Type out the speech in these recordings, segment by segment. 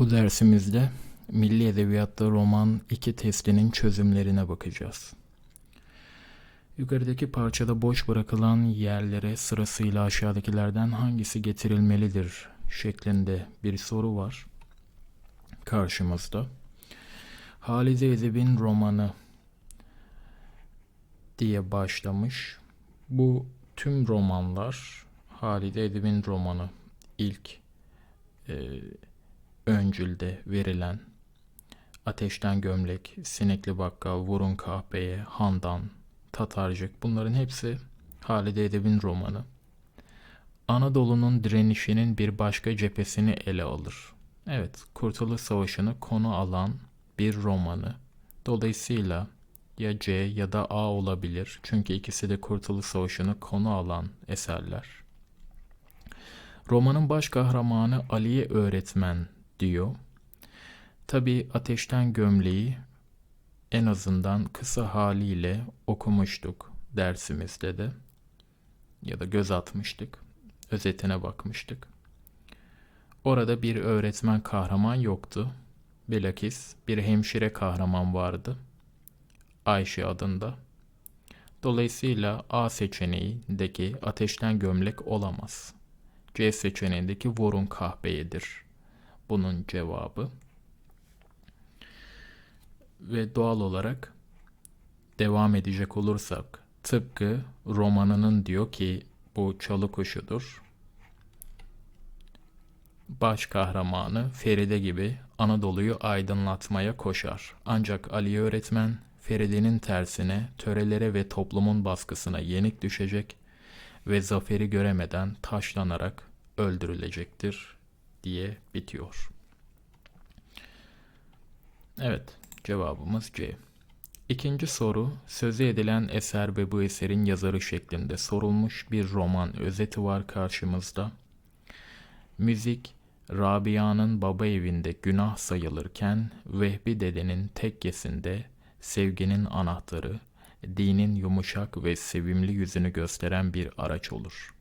Bu dersimizde Milli Edebiyatta roman 2 testinin çözümlerine bakacağız. Yukarıdaki parçada boş bırakılan yerlere sırasıyla aşağıdakilerden hangisi getirilmelidir şeklinde bir soru var karşımızda. Halide Edip'in romanı diye başlamış. Bu tüm romanlar Halide Edip'in romanı ilk e, öncülde verilen Ateşten Gömlek, Sinekli Bakkal, Vurun Kahpeye, Handan, Tatarcık bunların hepsi Halide Edip'in romanı. Anadolu'nun direnişinin bir başka cephesini ele alır. Evet, Kurtuluş Savaşı'nı konu alan bir romanı. Dolayısıyla ya C ya da A olabilir. Çünkü ikisi de Kurtuluş Savaşı'nı konu alan eserler. Romanın baş kahramanı Aliye öğretmen diyor. Tabi Ateşten Gömleği en azından kısa haliyle okumuştuk dersimizde de ya da göz atmıştık. Özetine bakmıştık. Orada bir öğretmen kahraman yoktu. Bilakis bir hemşire kahraman vardı. Ayşe adında. Dolayısıyla A seçeneğindeki ateşten gömlek olamaz. C seçeneğindeki vurun kahpeyedir. Bunun cevabı. Ve doğal olarak devam edecek olursak tıpkı romanının diyor ki bu çalı kuşudur. Baş kahramanı Feride gibi Anadolu'yu aydınlatmaya koşar. Ancak Ali öğretmen Feride'nin tersine törelere ve toplumun baskısına yenik düşecek ve zaferi göremeden taşlanarak öldürülecektir diye bitiyor. Evet, cevabımız C. İkinci soru, sözü edilen eser ve bu eserin yazarı şeklinde sorulmuş bir roman özeti var karşımızda. Müzik, Rabia'nın baba evinde günah sayılırken Vehbi dedenin tekkesinde sevginin anahtarı, dinin yumuşak ve sevimli yüzünü gösteren bir araç olur.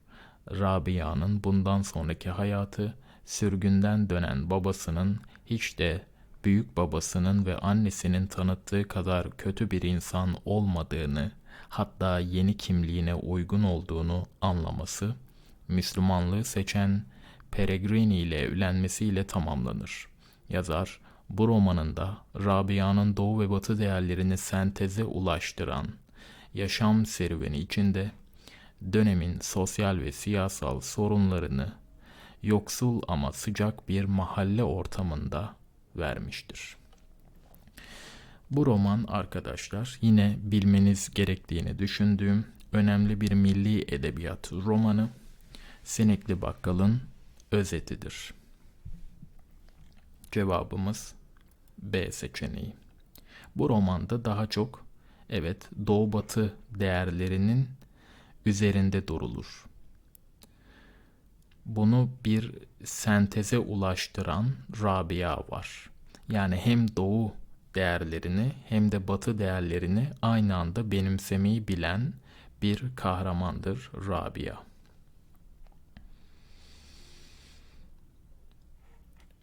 Rabia'nın bundan sonraki hayatı sürgünden dönen babasının hiç de büyük babasının ve annesinin tanıttığı kadar kötü bir insan olmadığını, hatta yeni kimliğine uygun olduğunu anlaması, Müslümanlığı seçen Peregrini ile evlenmesiyle tamamlanır. Yazar, bu romanında Rabia'nın doğu ve batı değerlerini senteze ulaştıran yaşam serüveni içinde dönemin sosyal ve siyasal sorunlarını yoksul ama sıcak bir mahalle ortamında vermiştir. Bu roman arkadaşlar yine bilmeniz gerektiğini düşündüğüm önemli bir milli edebiyat romanı Sinekli Bakkal'ın özetidir. Cevabımız B seçeneği. Bu romanda daha çok evet doğu batı değerlerinin üzerinde durulur. Bunu bir senteze ulaştıran Rabia var. Yani hem doğu değerlerini hem de batı değerlerini aynı anda benimsemeyi bilen bir kahramandır Rabia.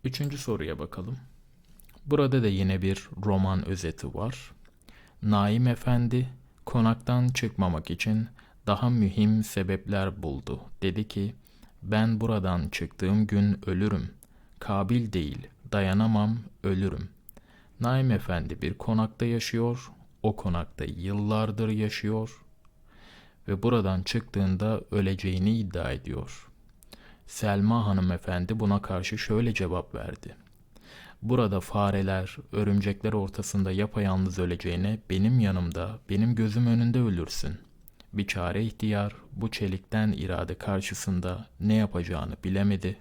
Üçüncü soruya bakalım. Burada da yine bir roman özeti var. Naim Efendi konaktan çıkmamak için daha mühim sebepler buldu. Dedi ki, ben buradan çıktığım gün ölürüm. Kabil değil, dayanamam, ölürüm. Naim Efendi bir konakta yaşıyor, o konakta yıllardır yaşıyor ve buradan çıktığında öleceğini iddia ediyor. Selma hanımefendi buna karşı şöyle cevap verdi. Burada fareler, örümcekler ortasında yapayalnız öleceğine benim yanımda, benim gözüm önünde ölürsün. Bir çare ihtiyar bu çelikten irade karşısında ne yapacağını bilemedi.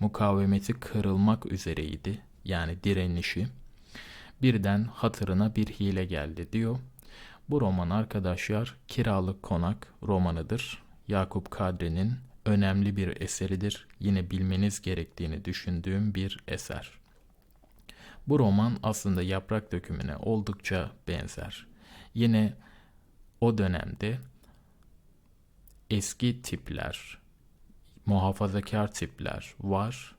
Mukavemeti kırılmak üzereydi. Yani direnişi. Birden hatırına bir hile geldi diyor. Bu roman arkadaşlar Kiralık Konak romanıdır. Yakup Kadri'nin önemli bir eseridir. Yine bilmeniz gerektiğini düşündüğüm bir eser. Bu roman aslında Yaprak Dökümüne oldukça benzer. Yine o dönemde eski tipler, muhafazakar tipler var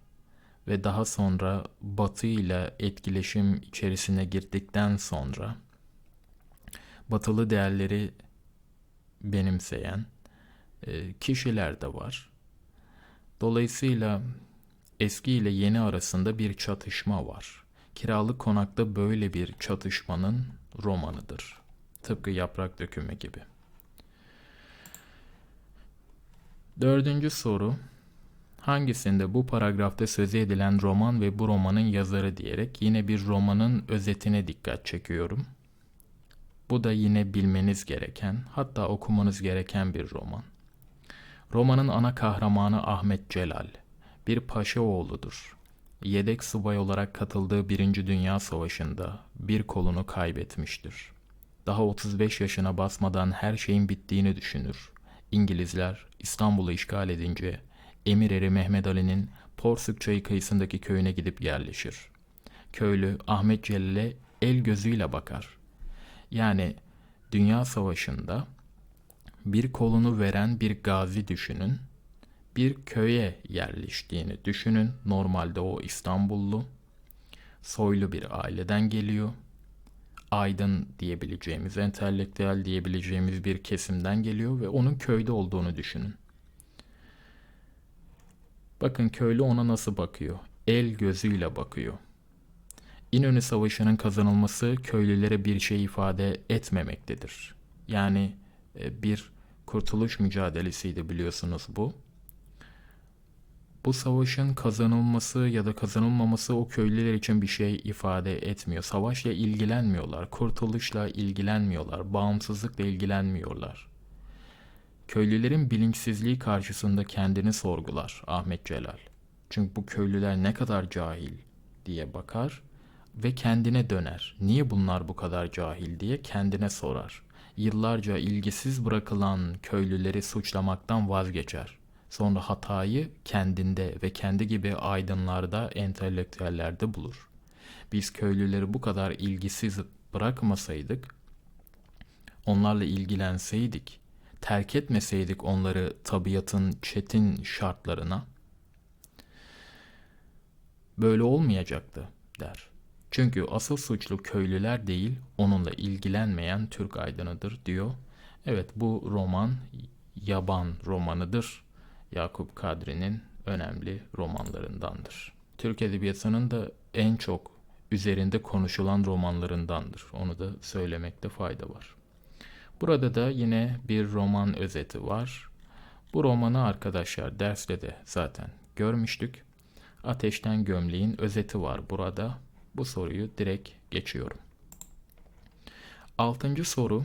ve daha sonra Batı ile etkileşim içerisine girdikten sonra batılı değerleri benimseyen e, kişiler de var. Dolayısıyla eski ile yeni arasında bir çatışma var. Kiralık konakta böyle bir çatışmanın romanıdır. Tıpkı yaprak dökümü gibi. Dördüncü soru. Hangisinde bu paragrafta söz edilen roman ve bu romanın yazarı diyerek yine bir romanın özetine dikkat çekiyorum. Bu da yine bilmeniz gereken, hatta okumanız gereken bir roman. Romanın ana kahramanı Ahmet Celal, bir paşa oğludur. Yedek subay olarak katıldığı Birinci Dünya Savaşı'nda bir kolunu kaybetmiştir. Daha 35 yaşına basmadan her şeyin bittiğini düşünür. İngilizler İstanbul'u işgal edince Emir eri Mehmet Ali'nin Porsuk Çayı kıyısındaki köyüne gidip yerleşir. Köylü Ahmet Celal'e el gözüyle bakar. Yani Dünya Savaşı'nda bir kolunu veren bir gazi düşünün. Bir köye yerleştiğini düşünün. Normalde o İstanbullu. Soylu bir aileden geliyor. Aydın diyebileceğimiz, entelektüel diyebileceğimiz bir kesimden geliyor ve onun köyde olduğunu düşünün. Bakın köylü ona nasıl bakıyor? El gözüyle bakıyor. İnönü Savaşı'nın kazanılması köylülere bir şey ifade etmemektedir. Yani e, bir kurtuluş mücadelesiydi biliyorsunuz bu. Bu savaşın kazanılması ya da kazanılmaması o köylüler için bir şey ifade etmiyor. Savaşla ilgilenmiyorlar, kurtuluşla ilgilenmiyorlar, bağımsızlıkla ilgilenmiyorlar. Köylülerin bilinçsizliği karşısında kendini sorgular Ahmet Celal. Çünkü bu köylüler ne kadar cahil diye bakar ve kendine döner. Niye bunlar bu kadar cahil diye kendine sorar. Yıllarca ilgisiz bırakılan köylüleri suçlamaktan vazgeçer. Sonra hatayı kendinde ve kendi gibi aydınlarda, entelektüellerde bulur. Biz köylüleri bu kadar ilgisiz bırakmasaydık, onlarla ilgilenseydik, terk etmeseydik onları tabiatın çetin şartlarına, böyle olmayacaktı der. Çünkü asıl suçlu köylüler değil, onunla ilgilenmeyen Türk aydınıdır diyor. Evet bu roman yaban romanıdır. Yakup Kadri'nin önemli romanlarındandır. Türk Edebiyatı'nın da en çok üzerinde konuşulan romanlarındandır. Onu da söylemekte fayda var. Burada da yine bir roman özeti var. Bu romanı arkadaşlar derste de zaten görmüştük. Ateşten Gömleğin özeti var burada. Bu soruyu direkt geçiyorum. Altıncı soru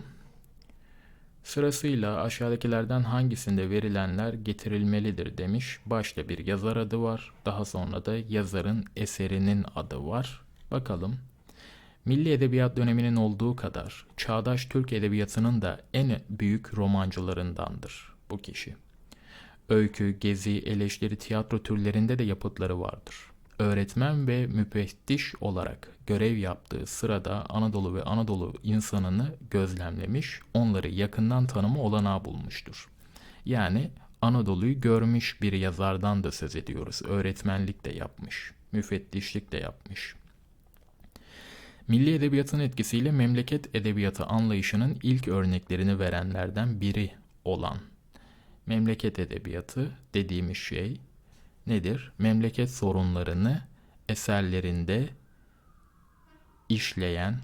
Sırasıyla aşağıdakilerden hangisinde verilenler getirilmelidir demiş. Başta bir yazar adı var. Daha sonra da yazarın eserinin adı var. Bakalım. Milli Edebiyat döneminin olduğu kadar çağdaş Türk Edebiyatı'nın da en büyük romancılarındandır bu kişi. Öykü, gezi, eleştiri, tiyatro türlerinde de yapıtları vardır öğretmen ve müfettiş olarak görev yaptığı sırada Anadolu ve Anadolu insanını gözlemlemiş, onları yakından tanıma olanağı bulmuştur. Yani Anadolu'yu görmüş bir yazardan da söz ediyoruz. Öğretmenlik de yapmış, müfettişlik de yapmış. Milli edebiyatın etkisiyle memleket edebiyatı anlayışının ilk örneklerini verenlerden biri olan memleket edebiyatı dediğimiz şey nedir? Memleket sorunlarını eserlerinde işleyen,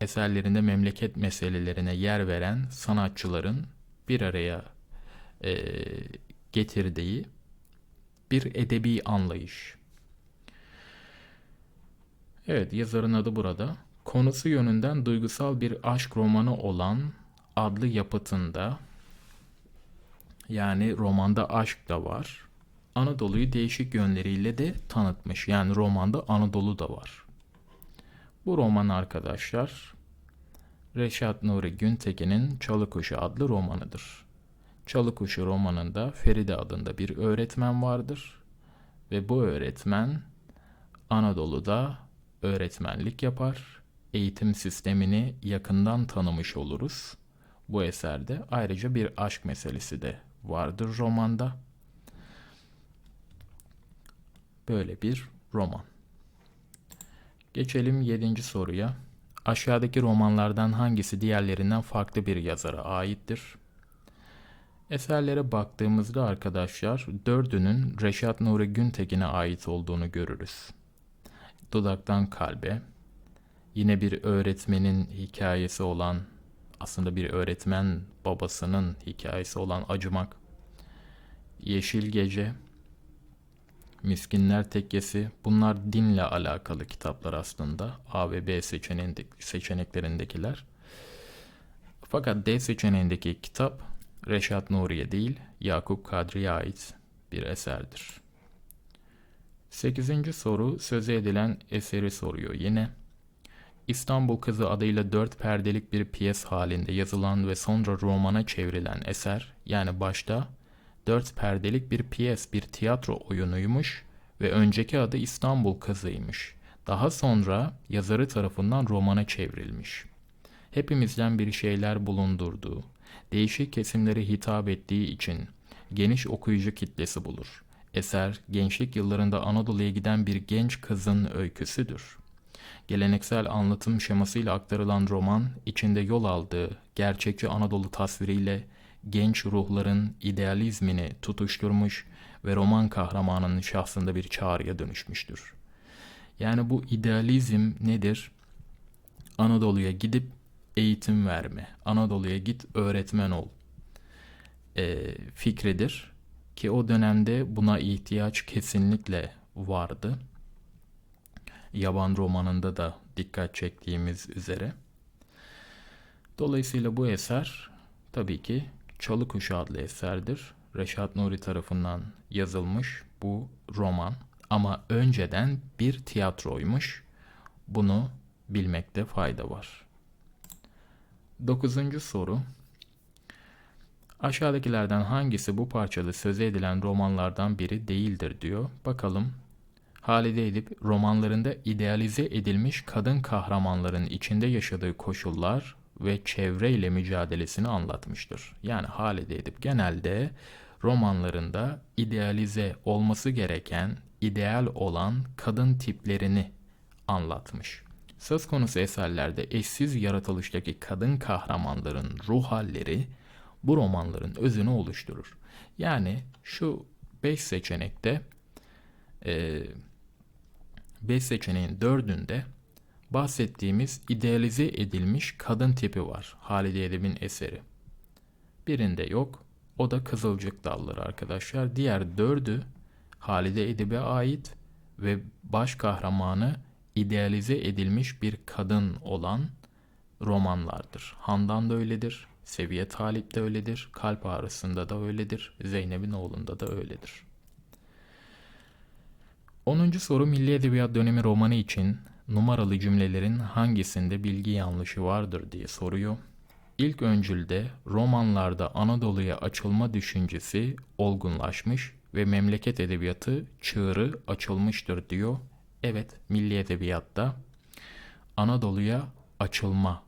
eserlerinde memleket meselelerine yer veren sanatçıların bir araya e, getirdiği bir edebi anlayış. Evet, yazarın adı burada. Konusu yönünden duygusal bir aşk romanı olan adlı yapıtında yani romanda aşk da var. Anadolu'yu değişik yönleriyle de tanıtmış. Yani romanda Anadolu da var. Bu roman arkadaşlar Reşat Nuri Güntekin'in Çalıkuşu adlı romanıdır. Çalıkuşu romanında Feride adında bir öğretmen vardır ve bu öğretmen Anadolu'da öğretmenlik yapar. Eğitim sistemini yakından tanımış oluruz. Bu eserde ayrıca bir aşk meselesi de vardır romanda. Böyle bir roman. Geçelim 7. soruya. Aşağıdaki romanlardan hangisi diğerlerinden farklı bir yazara aittir? Eserlere baktığımızda arkadaşlar dördünün Reşat Nuri Güntekin'e ait olduğunu görürüz. Dudaktan Kalbe, yine bir öğretmenin hikayesi olan, aslında bir öğretmen babasının hikayesi olan Acımak, Yeşil Gece, Miskinler Tekkesi bunlar dinle alakalı kitaplar aslında. A ve B seçeneklerindekiler. Fakat D seçeneğindeki kitap Reşat Nuri'ye değil Yakup Kadri'ye ait bir eserdir. 8. soru söze edilen eseri soruyor yine. İstanbul Kızı adıyla dört perdelik bir piyes halinde yazılan ve sonra romana çevrilen eser yani başta dört perdelik bir piyes, bir tiyatro oyunuymuş ve önceki adı İstanbul Kızı'ymış. Daha sonra yazarı tarafından romana çevrilmiş. Hepimizden bir şeyler bulundurduğu, değişik kesimlere hitap ettiği için geniş okuyucu kitlesi bulur. Eser, gençlik yıllarında Anadolu'ya giden bir genç kızın öyküsüdür. Geleneksel anlatım şemasıyla aktarılan roman, içinde yol aldığı gerçekçi Anadolu tasviriyle genç ruhların idealizmini tutuşturmuş ve roman kahramanının şahsında bir çağrıya dönüşmüştür. Yani bu idealizm nedir? Anadolu'ya gidip eğitim verme, Anadolu'ya git öğretmen ol e, fikridir. Ki o dönemde buna ihtiyaç kesinlikle vardı. Yaban romanında da dikkat çektiğimiz üzere. Dolayısıyla bu eser tabii ki Çalı Kuşu adlı eserdir. Reşat Nuri tarafından yazılmış bu roman ama önceden bir tiyatroymuş. Bunu bilmekte fayda var. Dokuzuncu soru. Aşağıdakilerden hangisi bu parçada söze edilen romanlardan biri değildir diyor. Bakalım. Halide Edip romanlarında idealize edilmiş kadın kahramanların içinde yaşadığı koşullar ve çevreyle mücadelesini anlatmıştır. Yani Halide Edip genelde romanlarında idealize olması gereken, ideal olan kadın tiplerini anlatmış. Söz konusu eserlerde eşsiz yaratılıştaki kadın kahramanların ruh halleri bu romanların özünü oluşturur. Yani şu 5 seçenekte 5 seçeneğin dördünde bahsettiğimiz idealize edilmiş kadın tipi var Halide Edip'in eseri. Birinde yok. O da Kızılcık Dalları arkadaşlar. Diğer dördü Halide Edip'e ait ve baş kahramanı idealize edilmiş bir kadın olan romanlardır. Handan da öyledir. Seviye Talip de öyledir. Kalp ağrısında da öyledir. Zeynep'in oğlunda da öyledir. 10. soru Milli Edebiyat dönemi romanı için numaralı cümlelerin hangisinde bilgi yanlışı vardır diye soruyor. İlk öncülde romanlarda Anadolu'ya açılma düşüncesi olgunlaşmış ve memleket edebiyatı çığırı açılmıştır diyor. Evet, milli edebiyatta Anadolu'ya açılma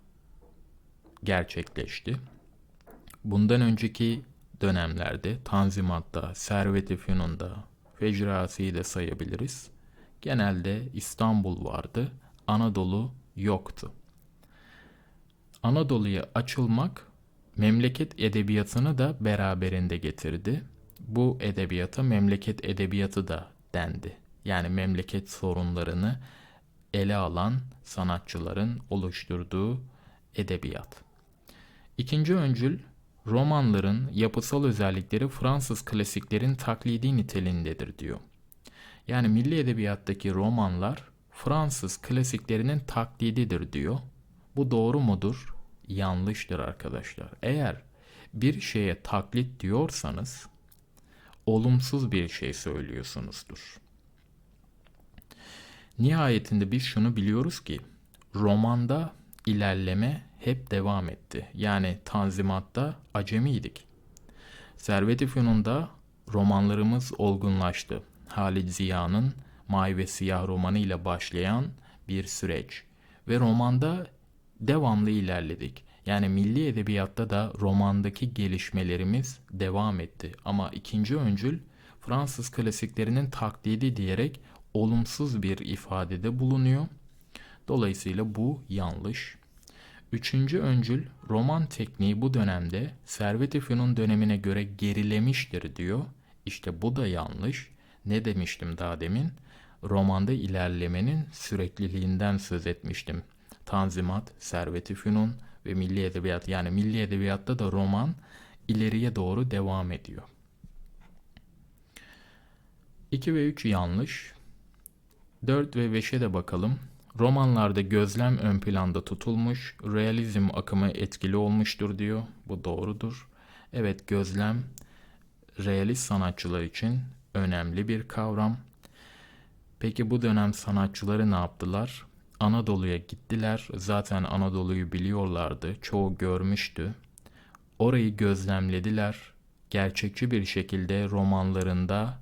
gerçekleşti. Bundan önceki dönemlerde Tanzimat'ta, Servet-i Fünun'da, Fecrasi'yi de sayabiliriz. Genelde İstanbul vardı, Anadolu yoktu. Anadolu'ya açılmak memleket edebiyatını da beraberinde getirdi. Bu edebiyata memleket edebiyatı da dendi. Yani memleket sorunlarını ele alan sanatçıların oluşturduğu edebiyat. İkinci öncül romanların yapısal özellikleri Fransız klasiklerin taklidi niteliğindedir diyor. Yani milli edebiyattaki romanlar Fransız klasiklerinin taklididir diyor. Bu doğru mudur? Yanlıştır arkadaşlar. Eğer bir şeye taklit diyorsanız olumsuz bir şey söylüyorsunuzdur. Nihayetinde biz şunu biliyoruz ki romanda ilerleme hep devam etti. Yani Tanzimat'ta acemiydik. Servet-i Fünun'da romanlarımız olgunlaştı. Halid Ziya'nın May ve Siyah romanı ile başlayan bir süreç. Ve romanda devamlı ilerledik. Yani milli edebiyatta da romandaki gelişmelerimiz devam etti. Ama ikinci öncül Fransız klasiklerinin taklidi diyerek olumsuz bir ifadede bulunuyor. Dolayısıyla bu yanlış. Üçüncü öncül roman tekniği bu dönemde Servet-i Fünun dönemine göre gerilemiştir diyor. İşte bu da yanlış. Ne demiştim daha demin? Romanda ilerlemenin sürekliliğinden söz etmiştim. Tanzimat, Servet-i Fünun ve Milli Edebiyat yani Milli Edebiyat'ta da roman ileriye doğru devam ediyor. 2 ve 3 yanlış. 4 ve 5'e de bakalım. Romanlarda gözlem ön planda tutulmuş, realizm akımı etkili olmuştur diyor. Bu doğrudur. Evet gözlem realist sanatçılar için önemli bir kavram. Peki bu dönem sanatçıları ne yaptılar? Anadolu'ya gittiler. Zaten Anadolu'yu biliyorlardı. Çoğu görmüştü. Orayı gözlemlediler. Gerçekçi bir şekilde romanlarında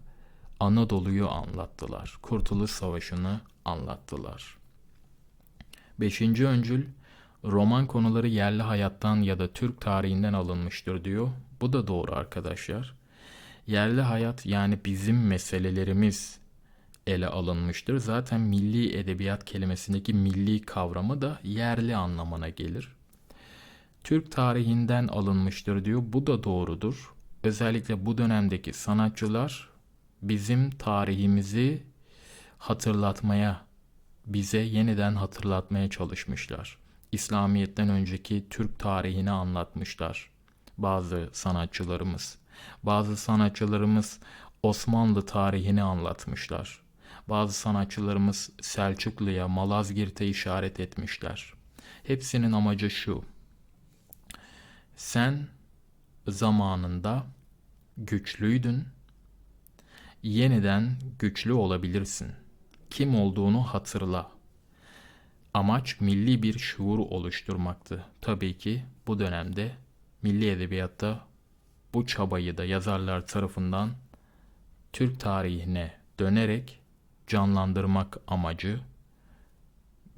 Anadolu'yu anlattılar. Kurtuluş Savaşı'nı anlattılar. Beşinci öncül roman konuları yerli hayattan ya da Türk tarihinden alınmıştır diyor. Bu da doğru arkadaşlar. Yerli hayat yani bizim meselelerimiz ele alınmıştır. Zaten milli edebiyat kelimesindeki milli kavramı da yerli anlamına gelir. Türk tarihinden alınmıştır diyor. Bu da doğrudur. Özellikle bu dönemdeki sanatçılar bizim tarihimizi hatırlatmaya, bize yeniden hatırlatmaya çalışmışlar. İslamiyet'ten önceki Türk tarihini anlatmışlar bazı sanatçılarımız. Bazı sanatçılarımız Osmanlı tarihini anlatmışlar. Bazı sanatçılarımız Selçuklu'ya, Malazgirt'e işaret etmişler. Hepsinin amacı şu. Sen zamanında güçlüydün. Yeniden güçlü olabilirsin. Kim olduğunu hatırla. Amaç milli bir şuur oluşturmaktı. Tabii ki bu dönemde milli edebiyatta bu çabayı da yazarlar tarafından Türk tarihine dönerek canlandırmak amacı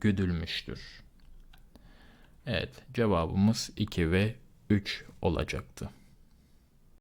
güdülmüştür. Evet, cevabımız 2 ve 3 olacaktı.